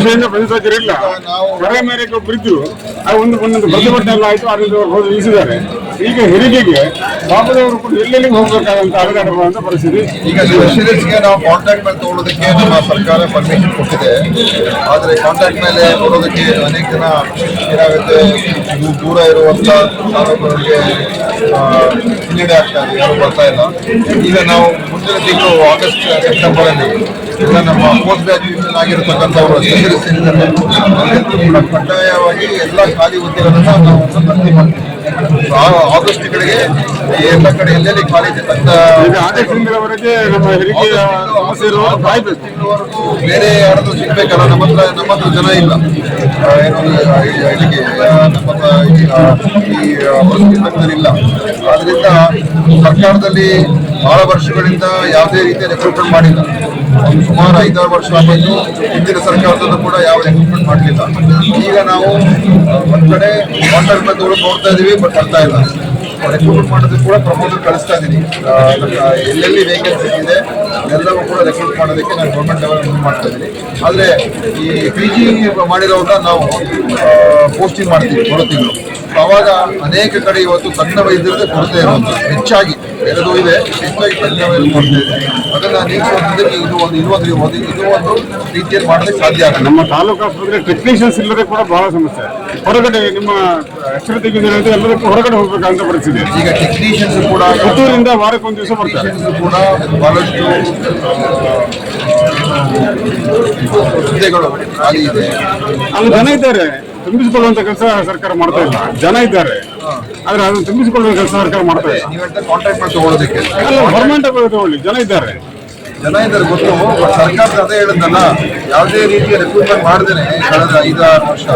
ವರ್ಷದಿಂದ ಪ್ರತಿಸಜ್ಜರು ಇಲ್ಲ ಕರೆ ಮೇರೆಗೆ ಬಿದ್ದು ಆ ಒಂದು ಒಂದೊಂದು ಪ್ರತಿಭಟನೆ ಎಲ್ಲ ಆಯ್ತು ಅದರಿಂದ ಹೋಗಿ ನಿಲ್ಲಿಸಿದ್ದಾರೆ. ಈಗ ಹೆರಿಗೆಗೆ ಪಾಪದವರು ಕೂಡ ಎಲ್ಲೆಲ್ಲಿಗೆ ಹೋಗ್ಬೇಕಾದಂತ ಅಲೆದಾಡುವಂತ ಪರಿಸ್ಥಿತಿ. ಈಗ ಸ್ಪೆಷಲಿಸ್ಟ್ಗೆ ನಾವು ಕಾಂಟ್ಯಾಕ್ಟ್ ಮೇಲೆ ತಗೊಳ್ಳೋದಕ್ಕೆ ನಮ್ಮ ಸರ್ಕಾರ ಪರ್ಮಿಷನ್ ಕೊಟ್ಟಿದೆ. ಆದರೆ ಕಾಂಟ್ಯಾಕ್ಟ್ ಮೇಲೆ ಕೊಡೋದಕ್ಕೆ ಅನೇಕ ಜನ ಏನಾಗುತ್ತೆ ದೂರ ಇರುವಂತ ತಾಲೂಕುಗಳಿಗೆ ಹಿನ್ನಡೆ ಆಗ್ತಾ ಇದೆ. ಯಾರು ಬರ್ತಾ ಇಲ್ಲ. ಈಗ ನಾವು ಮುಂದಿನ ತಿಂಗಳು ಆಗಸ್ಟ್ ಸೆಪ್ಟೆಂಬರ್ ಅಲ್ಲಿ ಎಲ್ಲ ನಮ್ಮ ಪೋಸ್ಟ್ ಗ್ರಾಜುಯೇಷನ್ ಆಗಿರತಕ್ಕಂಥವರು ಕೂಡ ಕಡ್ಡಾಯವಾಗಿ ಎಲ್ಲ ಖಾಲಿ ಹುದ್ದೆಗಳನ್ನು ನಾವು ಭರ್ತಿ ಮಾಡ್ತೀವಿ ಆ ಆಗಸ್ಟ್ ಕಡೆಗೆ ಎಲ್ಲ ಕಡೆ ಎಲ್ಲೆಲ್ಲಿ ಆಗಸ್ಟ್ ತಿಂಗಳವರೆಗೆ ಬೇರೆ ಯಾರಾದ್ರೂ ಸಿಗ್ಬೇಕಲ್ಲ ನಮ್ಮ ಹತ್ರ ನಮ್ಮ ಹತ್ರ ಜನ ಇಲ್ಲ ಏನೋ ಇಲ್ಲಿಗೆ ನಮ್ಮ ಈ ಇಲ್ಲ ಸರ್ಕಾರದಲ್ಲಿ ಬಹಳ ವರ್ಷಗಳಿಂದ ಯಾವುದೇ ರೀತಿಯ ರೆಕ್ರೂಟ್ಮೆಂಟ್ ಮಾಡಿಲ್ಲ. ಸುಮಾರು ಐದಾರು ವರ್ಷ ಆಗೋಯ್ತು ಹಿಂದಿನ ಸರ್ಕಾರದಲ್ಲೂ ಕೂಡ ಯಾವ ರೆಕ್ರೂಟ್ಮೆಂಟ್ ಮಾಡಲಿಲ್ಲ. ಈಗ ನಾವು ಒಂದು ಕಡೆ ಕಾಂಟ್ರಾಕ್ಟ್ ಬಂದವರು ನೋಡ್ತಾ ಇದೀವಿ, ಬಟ್ ಬರ್ತಾ ಇಲ್ಲ. ರೆಕ್ರೂಟ್ಮೆಂಟ್ ಮಾಡೋದಕ್ಕೆ ಕೂಡ ಪ್ರಮೋಟರ್ ಕಳಿಸ್ತಾ ಇದ್ದೀನಿ ಎಲ್ಲೆಲ್ಲಿ ವೇಕೆನ್ಸಿ ಇದೆ, ಎಲ್ಲವೂ ಕೂಡ ರೆಕ್ರೂಟ್ ಮಾಡೋದಕ್ಕೆ ನಾನು ಗೌರ್ಮೆಂಟ್ ಲೆವೆಲ್ ಮಾಡ್ತಾ ಇದ್ದೀನಿ ಆದರೆ ಈ ಪಿ ಜಿ ಮಾಡಿರೋರನ್ನ ನಾವು ಪೋಸ್ಟಿಂಗ್ ಮಾಡ್ತೀವಿ ತಿಂಗಳು ಅವಾಗ ಅನೇಕ ಕಡೆ ಇವತ್ತು ತಜ್ಞ ವೈದ್ಯರದೇ ಕೊರತೆ ಇರುವಂಥ ಹೆಚ್ಚಾಗಿ. ಬೇರೆದು ಇದೆ. ಅದನ್ನ ನೀಗಿಸೋದ್ರಿಂದ ಇದು ಒಂದು ಇನ್ನೂ ಒಂದು ಒಂದು- ಇದು ಒಂದು ರೀತಿಯಲ್ಲಿ ಮಾಡಲಿಕ್ಕೆ ಸಾಧ್ಯ ಆಗುತ್ತೆ ನಮ್ಮ ತಾಲೂಕು ಆಸ್ಪತ್ರೆ ಟೆಕ್ನಿಷಿಯನ್ಸ್ ಇಲ್ಲದೆ ಕೂಡ ಬಹಳ ಸಮಸ್ಯೆ. ಹೊರಗಡೆ ನಿಮ್ಮ ಹೆಸರು ತೆಗೆದಿರೋದು ಎಲ್ಲದಕ್ಕೂ ಹೊರಗಡೆ ಹೋಗ್ಬೇಕಂತ ಪರಿಸ್ಥಿತಿ. ಈಗ ಟೆಕ್ನಿಷಿಯನ್ಸ್ ಕೂಡ ಪುತ್ತೂರಿಂದ ವಾರಕ್ಕೆ ಒಂದು ದಿವಸ ಬರ್ತಾರೆ. ಕೂಡ ಬಹಳಷ್ಟು ಹುದ್ದೆಗಳು ಖಾಲಿ ಇದೆ. ಅಲ್ಲಿ ಜನ ಇದ್ದಾರೆ. ತುಂಬಿಸಿಕೊಳ್ಳುವಂತ ಕೆಲಸ ಸರ್ಕಾರ ಮಾಡ್ತಾ ಇಲ್ಲ. ಜನ ಇದ್ದಾರೆ. ಆದ್ರೆ ಅದನ್ನು ತುಂಬಿಸಿಕೊಳ್ಳುವ ಕೆಲಸ ಸರ್ಕಾರ ಮಾಡ್ತಾ ಇಲ್ಲ. ನೀವು ಹೇಳ್ತಾ ಕಾಂಟ್ರಾಕ್ಟ್ ಮಾಡಿ ತಗೊಳ್ಳೋದಕ್ಕೆ. ಅಲ್ಲ ಗೌರ್ಮೆಂಟ್ ತಗೊಳ್ಳಿ ಜನ ಇದ್ದಾರೆ. ಜನ ಇದ್ದಾರೆ ಗೊತ್ತು ಬಟ್ ಸರ್ಕಾರದ ಅದೇ ಹೇಳಿದ್ನಲ್ಲ ಯಾವುದೇ ರೀತಿಯ ರಿಕ್ರೂಟ್ಮೆಂಟ್ ಮಾಡ್ದೇನೆ ಕಳೆದ ಐದಾರು ವರ್ಷ.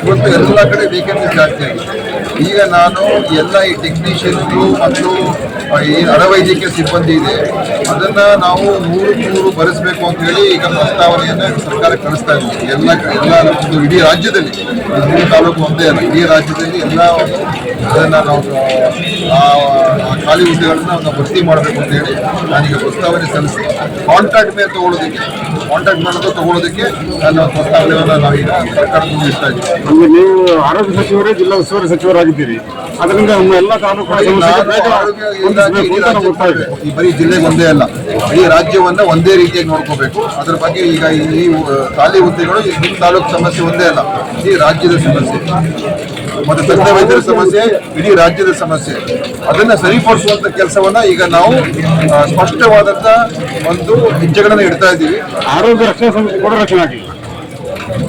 ಇವತ್ತು ಎಲ್ಲ ಕಡೆ ವೇಕೆನ್ಸಿ ಜಾಸ್ತಿ ಆಗಿದೆ. ಈಗ ನಾನು ಎಲ್ಲ ಈ ಟೆಕ್ನಿಷಿಯನ್ಗಳು ಮತ್ತು ಈ ಅರವೈದ್ಯಕೀಯ ಸಿಬ್ಬಂದಿ ಇದೆ. ಅದನ್ನ ನಾವು ನೂರು ನೂರು ಭರಿಸಬೇಕು ಅಂತ ಹೇಳಿ ಈಗ ಪ್ರಸ್ತಾವನೆಯನ್ನ ಸರ್ಕಾರ ಕಳಿಸ್ತಾ ಇದೆ. ಎಲ್ಲ ಎಲ್ಲ ಒಂದು ಇಡೀ ರಾಜ್ಯದಲ್ಲಿ ಮೂರು ತಾಲೂಕು ಒಂದೇ ಅಲ್ಲ, ಇಡೀ ರಾಜ್ಯದಲ್ಲಿ ಎಲ್ಲ ಅದನ್ನ ನಾವು ಖಾಲಿ ಹುದ್ದೆಗಳನ್ನ ನಾವು ಭರ್ತಿ ಮಾಡಬೇಕು ಅಂತ ಹೇಳಿ ನಾನೀಗ ಪ್ರಸ್ತಾವನೆ ಸಲ್ಲಿಸಿ ಕಾಂಟ್ರಾಕ್ಟ್ ಮೇಲೆ ತಗೊಳ್ಳೋದಕ್ಕೆ ಕಾಂಟ್ರಾಕ್ಟ್ ಮೇಲೆ ತಗೊಳ್ಳೋದಕ್ಕೆ ನನ್ನ ಪ್ರಸ್ತಾವನೆಯನ್ನು ನಾವೀಗ ಸರ್ಕಾರದ ಇಷ್ಟ ಇದ್ದೀವಿ. ನೀವು ಆರೋಗ್ಯ ಸಚಿವರೇ ಜಿಲ್ಲಾ ಉಸ್ತುವಾರಿ ಸಚಿವರಾಗಿದ್ದೀರಿ. ಅದರಿಂದ ನಮ್ಮ ಎಲ್ಲ ತಾಲೂಕು ನಾನು ನಾವು ಈ ಬರೀ ಜಿಲ್ಲೆಗೆ ಒಂದೇ ಅಲ್ಲ ಈ ರಾಜ್ಯವನ್ನ ಒಂದೇ ರೀತಿಯಾಗಿ ನೋಡ್ಕೋಬೇಕು. ಅದ್ರ ಬಗ್ಗೆ ಈಗ ಈ ಖಾಲಿ ಹುದ್ದೆಗಳು ಈ ನಿಮ್ಮ ತಾಲೂಕು ಸಮಸ್ಯೆ ಒಂದೇ ಅಲ್ಲ ಈ ರಾಜ್ಯದ ಸಮಸ್ಯೆ. ಮತ್ತೆ ತಜ್ಞ ವೈದ್ಯರ ಸಮಸ್ಯೆ, ಇಡೀ ರಾಜ್ಯದ ಸಮಸ್ಯೆ. ಅದನ್ನು ಸರಿಪಡಿಸುವಂಥ ಕೆಲಸವನ್ನ ಈಗ ನಾವು ಸ್ಪಷ್ಟವಾದಂಥ ಒಂದು ಹೆಜ್ಜೆಗಳನ್ನು ಇಡ್ತಾ ಇದ್ದೀವಿ. ಆರೋಗ್ಯ ರಕ್ಷಣಾ ಸಮಸ್ಯೆ ಕೂಡ ರಕ್ಷಣೆ ಆಗಿಲ್ಲ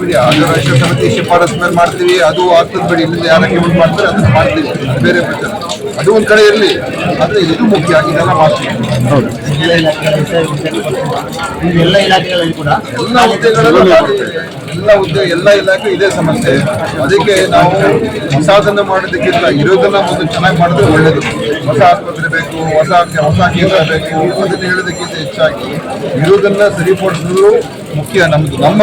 ಬಿಡಿ ಅದು ರಾಷ್ಟ್ರ ಸಮಿತಿ ಶಿಫಾರಸ್ ಮೇಲೆ ಮಾಡ್ತೀವಿ ಅದು ಆಗ್ತದೆ ಬಿಡಿ ಇಲ್ಲಿಂದ ಯಾರು ರೆಕಮೆಂಡ್ ಮಾಡ್ತಾರೆ ಅದನ್ನು ಮಾಡ್ತೀವಿ. ಅದು ಬೇರೆ ಪ್ರಶ್ನೆ ಅದು ಒಂದು ಕಡೆ ಇರಲಿ ಆದರೆ ಇದು ಮುಖ್ಯ ಇದೆಲ್ಲ ಮಾಡ್ತೀವಿ. ಎಲ್ಲ ಇಲಾಖೆಗಳಲ್ಲಿ ಕೂಡ ಎಲ್ಲ ಹುದ್ದೆಗಳಲ್ಲೂ. ಎಲ್ಲ ಹುದ್ದೆ ಎಲ್ಲ ಇಲಾಖೆ ಇದೇ ಸಮಸ್ಯೆ. ಅದಕ್ಕೆ ನಾವು ಸಾಧನೆ ಮಾಡೋದಕ್ಕಿಂತ ಇರೋದನ್ನ ಒಂದು ಚೆನ್ನಾಗಿ ಮಾಡಿದ್ರೆ ಒಳ್ಳೇದು. ಹೊಸ ಆಸ್ಪತ್ರೆ ಬೇಕು ಹೊಸ ಹೊಸ ಕೇಂದ್ರ ಬೇಕು ಅದನ್ನು ಹೇಳೋದಕ್ಕಿಂತ ಹೆಚ್ಚಾಗಿ ಇರೋದನ್ನ ಸರಿಪಡಿಸಲು ಮುಖ್ಯ ನಮ್ಮದು ನಮ್ಮ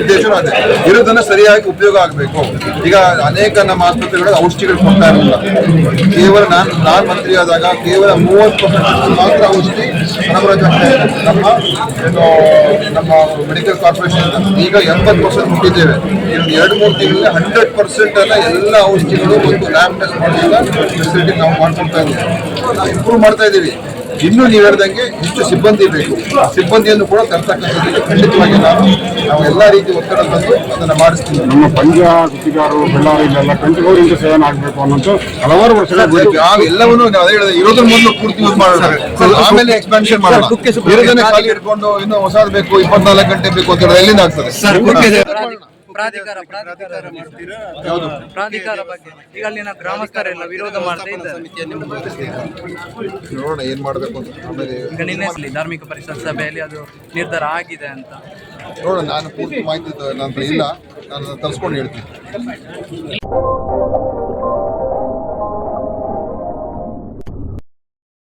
ಉದ್ದೇಶ ಅದೇ. ಇರೋದನ್ನ ಸರಿಯಾಗಿ ಉಪಯೋಗ ಆಗಬೇಕು. ಈಗ ಅನೇಕ ನಮ್ಮ ಆಸ್ಪತ್ರೆಗಳು ಔಷಧಿಗಳು ಕೊಡ್ತಾ ಇರಲಿಲ್ಲ ಕೇವಲ ನಾನು ನಾನು ಮಂತ್ರಿ ಆದಾಗ ಕೇವಲ ಮೂವತ್ತು ಪರ್ಸೆಂಟ್ ಮಾತ್ರ ಔಷಧಿ. ನಮ್ಮ ನಮ್ಮ ಮೆಡಿಕಲ್ ಕಾರ್ಪೊರೇಷನ್ ಈಗ ಎಂಬತ್ತು ಪರ್ಸೆಂಟ್ ಮುಟ್ಟಿದ್ದೇವೆ. ಇನ್ನೊಂದು ಎರಡು ಮೂರು ತಿಂಗಳಲ್ಲಿ ಹಂಡ್ರೆಡ್ ಪರ್ಸೆಂಟ್ ಅನ್ನ ಎಲ್ಲ ಔಷಧಿಗಳು ಒಂದು ಲ್ಯಾಬ್ ಟೆಸ್ಟ್ ಮಾಡಿದ ಫೆಸಿಲಿಟಿ ನಾವು ಮಾಡ್ಕೊಡ್ತಾ ಇದ್ದೀವಿ. ನಾವು ಇಂಪ್ರೂವ್ ಮಾಡ್ತಾ ಇದ್ದೀವಿ. ಇನ್ನು ನೀವು ಹೇಳ್ದಂಗೆ ಇಷ್ಟು ಸಿಬ್ಬಂದಿ ಬೇಕು. ಸಿಬ್ಬಂದಿಯನ್ನು ಕೂಡ ತರ್ತಕ್ಕಂಥದ್ದು ಖಂಡಿತವಾಗಿ ನಾವು ನಾವು ಎಲ್ಲ ರೀತಿ ಒತ್ತಡ ತಂದು ಅದನ್ನು ಮಾಡಿಸ್ತೀವಿ. ನಮ್ಮ ಪಂಜ ಸುದ್ದಿಗಾರರು ಬಳ್ಳಾರಿ ಇಲ್ಲೆಲ್ಲ ಕಂಚಿಗೌರಿಂದ ಸೇವನೆ ಆಗಬೇಕು ಅನ್ನೋದು ಹಲವಾರು ವರ್ಷಗಳ ಬೇಡಿಕೆ. ಆ ಎಲ್ಲವನ್ನೂ ನಾವು ಅದೇ ಹೇಳಿದೆ ಇರೋದ್ರ ಮೊದಲು ಪೂರ್ತಿ ಯೂಸ್ ಮಾಡೋಣ ಆಮೇಲೆ ಎಕ್ಸ್ಪಾನ್ಷನ್ ಮಾಡೋಣ ಇರೋದನ್ನೇ ಖಾಲಿ ಇಟ್ಕೊಂಡು ಇನ್ನೂ ಹೊಸದು ಬೇಕು ಇಪ್ಪತ್ನಾಲ್ಕು ಗಂಟೆ ಬೇಕು ಅಂತ ಹೇಳಿದ್ರೆ ಎಲ್ಲಿಂದ ಆಗ್ತದೆ? ಪ್ರಾಧಿಕಾರ ಪ್ರಾಧಿಕಾರ ಮಾಡ್ತೀರಾ? ಪ್ರಾಧಿಕಾರ ಬಗ್ಗೆ. ಈಗ ಅಲ್ಲಿನ ಗ್ರಾಮಸ್ಥರೆಲ್ಲ ವಿರೋಧ ಮಾಡ್ತಾ ಇದ್ದಾರೆ. ನೋಡೋಣ ಏನ್ ಮಾಡಬೇಕು ಅಂತ. ಆಮೇಲೆ ಈಗ ನಿನ್ನೆ ಧಾರ್ಮಿಕ ಪರಿಷತ್ ಸಭೆಯಲ್ಲಿ ಅದು ನಿರ್ಧಾರ ಆಗಿದೆ ಅಂತ. ನೋಡೋಣ ನಾನು ಪೂರ್ತಿ ಮಾಹಿತಿ ನನ್ನ ಇಲ್ಲ. ನಾನು ತರಿಸ್ಕೊಂಡು ಹೇಳ್ತೀನಿ.